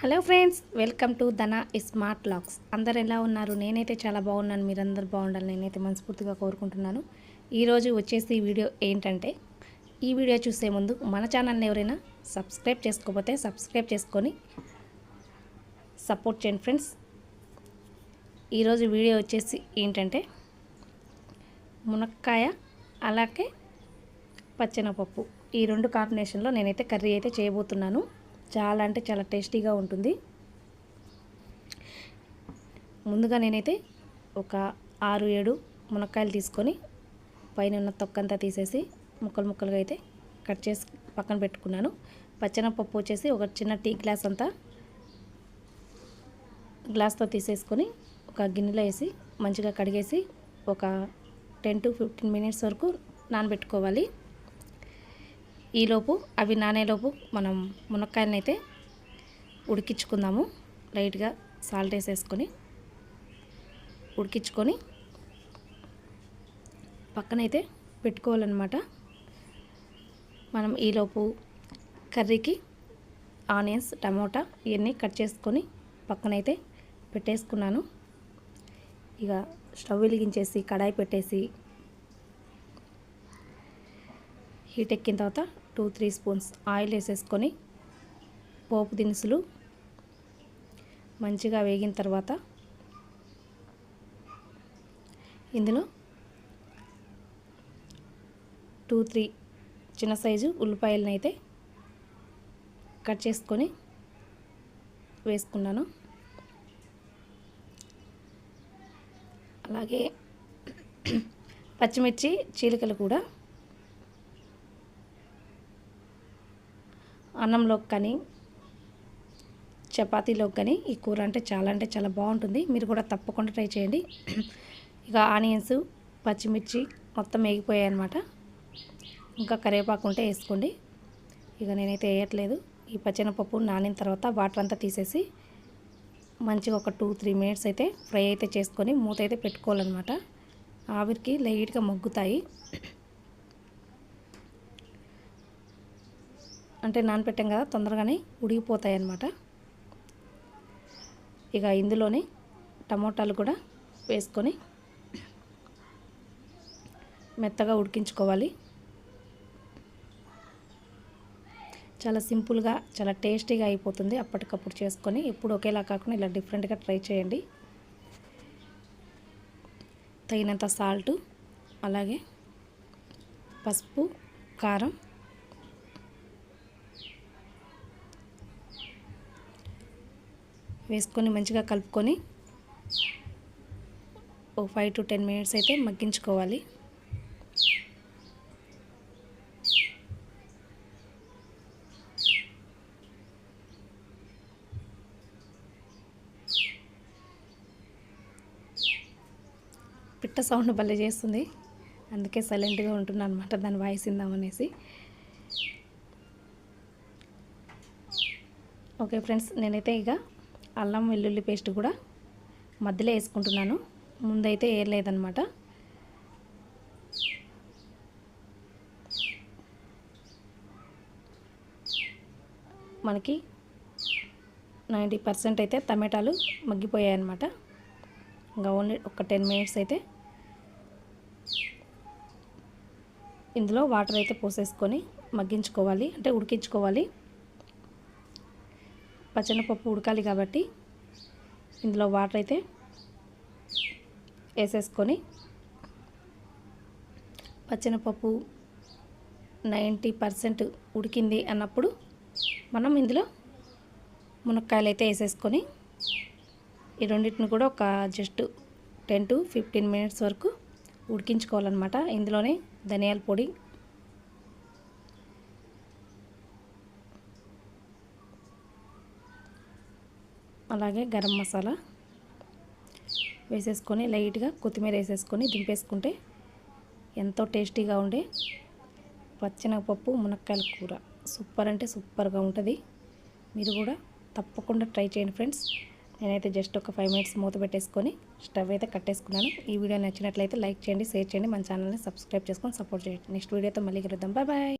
Hello friends welcome to Dhana smart locks. అందరు ఎలా ఉన్నారు? నేనైతే చాలా బాగున్నాను. మీరందరూ బాగుండాలి నేనైతే మనస్ఫూర్తిగా కోరుకుంటున్నాను. ఈరోజు వచ్చేసి వీడియో ఏంటంటే ఈ వీడియో చూసే ముందు మన ఛానల్ని ఎవరైనా సబ్స్క్రైబ్ చేసుకోకపోతే సబ్స్క్రైబ్ చేసుకొని సపోర్ట్ చేయండి ఫ్రెండ్స్. ఈరోజు వీడియో వచ్చేసి ఏంటంటే మునక్కాయ అలాగే పచ్చెనపప్పు. ఈ రెండు కాంబినేషన్లో నేనైతే కర్రీ అయితే చేయబోతున్నాను. చాలా అంటే చాలా టేస్టీగా ఉంటుంది. ముందుగా నేనైతే ఒక ఆరు ఏడు మునక్కాయలు తీసుకొని పైన ఉన్న తొక్కంతా తీసేసి ముక్కలు ముక్కలుగా అయితే కట్ చేసి పక్కన పెట్టుకున్నాను. పచ్చనపప్పు వచ్చేసి ఒక చిన్న టీ గ్లాస్ అంతా గ్లాస్తో తీసేసుకొని ఒక గిన్నెలో వేసి మంచిగా కడిగేసి ఒక టెన్ టు ఫిఫ్టీన్ మినిట్స్ వరకు నానబెట్టుకోవాలి. ఈలోపు అవి నానేలోపు మనం మునక్కాయలను అయితే ఉడికించుకుందాము. లైట్గా సాల్ట్ వేసేసుకొని ఉడికించుకొని పక్కనైతే పెట్టుకోవాలన్నమాట. మనం ఈలోపు కర్రీకి ఆనియన్స్ టమోటా ఇవన్నీ కట్ చేసుకొని పక్కనైతే పెట్టేసుకున్నాను. ఇక స్టవ్ వెలిగించేసి కడాయి పెట్టేసి హీట్ ఎక్కిన తర్వాత టూ త్రీ స్పూన్స్ ఆయిల్ వేసేసుకొని పోపు దినుసులు మంచిగా వేగిన తర్వాత ఇందులో టూ త్రీ చిన్న సైజు ఉల్లిపాయలను అయితే కట్ చేసుకొని వేసుకున్నాను. అలాగే పచ్చిమిర్చి చీలికలు కూడా అన్నంలోకి కానీ చపాతీలోకి కానీ ఈ కూర అంటే చాలా అంటే చాలా బాగుంటుంది. మీరు కూడా తప్పకుండా ట్రై చేయండి. ఇక ఆనియన్స్ పచ్చిమిర్చి మొత్తం వేగిపోయాయి అనమాట ఇంకా కరివేపాకు ఉంటే వేసుకోండి. ఇక నేనైతే వేయట్లేదు. ఈ పచ్చెనపప్పు నానిన తర్వాత వాటర్ అంతా తీసేసి మంచిగా ఒక టూ త్రీ మినిట్స్ అయితే ఫ్రై అయితే చేసుకొని మూత అయితే పెట్టుకోవాలన్నమాట. ఆవిరికి లైట్గా మగ్గుతాయి. అంటే నానపెట్టాం కదా తొందరగానే ఉడికిపోతాయి అన్నమాట ఇక ఇందులోనే టమోటాలు కూడా వేసుకొని మెత్తగా ఉడికించుకోవాలి. చాలా సింపుల్గా చాలా టేస్టీగా అయిపోతుంది అప్పటికప్పుడు చేసుకొని. ఎప్పుడు ఒకేలా కాకుండా ఇలా డిఫరెంట్గా ట్రై చేయండి. తగినంత సాల్టు అలాగే పసుపు కారం వేసుకొని మంచిగా కలుపుకొని ఓ ఫైవ్ టు టెన్ మినిట్స్ అయితే మగ్గించుకోవాలి. పిట్ట సౌండ్ భలే చేస్తుంది. అందుకే సైలెంట్గా ఉంటున్నా అనమాట దాని వాయిస్ ఇందామనేసి ఓకే ఫ్రెండ్స్ నేనైతే ఇక అల్లం వెల్లుల్లి పేస్ట్ కూడా మధ్యలో వేసుకుంటున్నాను. ముందైతే వేయలేదనమాట మనకి నైంటీ పర్సెంట్ అయితే టమాటాలు మగ్గిపోయాయి అన్నమాట ఇంకా ఓన్లీ ఒక టెన్ మినిట్స్ అయితే ఇందులో వాటర్ అయితే పోసేసుకొని మగ్గించుకోవాలి. అంటే ఉడికించుకోవాలి. పచ్చెనపప్పు ఉడకాలి కాబట్టి ఇందులో వాటర్ అయితే వేసేసుకొని పచ్చెనపప్పు నైంటీ పర్సెంట్ ఉడికింది అన్నప్పుడు మనం ఇందులో మునక్కాయలు అయితే వేసేసుకొని ఈ రెండింటిని కూడా ఒక just ten to fifteen minutes వరకు ఉడికించుకోవాలన్నమాట. ఇందులోనే ధనియాల పొడి అలాగే గరం మసాలా వేసేసుకొని లైట్గా కొత్తిమీర వేసేసుకొని దింపేసుకుంటే ఎంతో టేస్టీగా ఉండే పచ్చెనగపప్పు మునక్కాయల కూర. సూపర్ అంటే సూపర్గా ఉంటుంది. మీరు కూడా తప్పకుండా ట్రై చేయండి ఫ్రెండ్స్. నేనైతే జస్ట్ ఒక ఫైవ్ మినిట్స్ మూత పెట్టేసుకొని స్టవ్ అయితే కట్టేసుకున్నాను. ఈ వీడియో నచ్చినట్లయితే లైక్ చేయండి షేర్ చేయండి. మన ఛానల్ని సబ్స్క్రైబ్ చేసుకొని సపోర్ట్ చేయండి. నెక్స్ట్ వీడియోతో మళ్ళీ కలుద్దాం. Bye bye.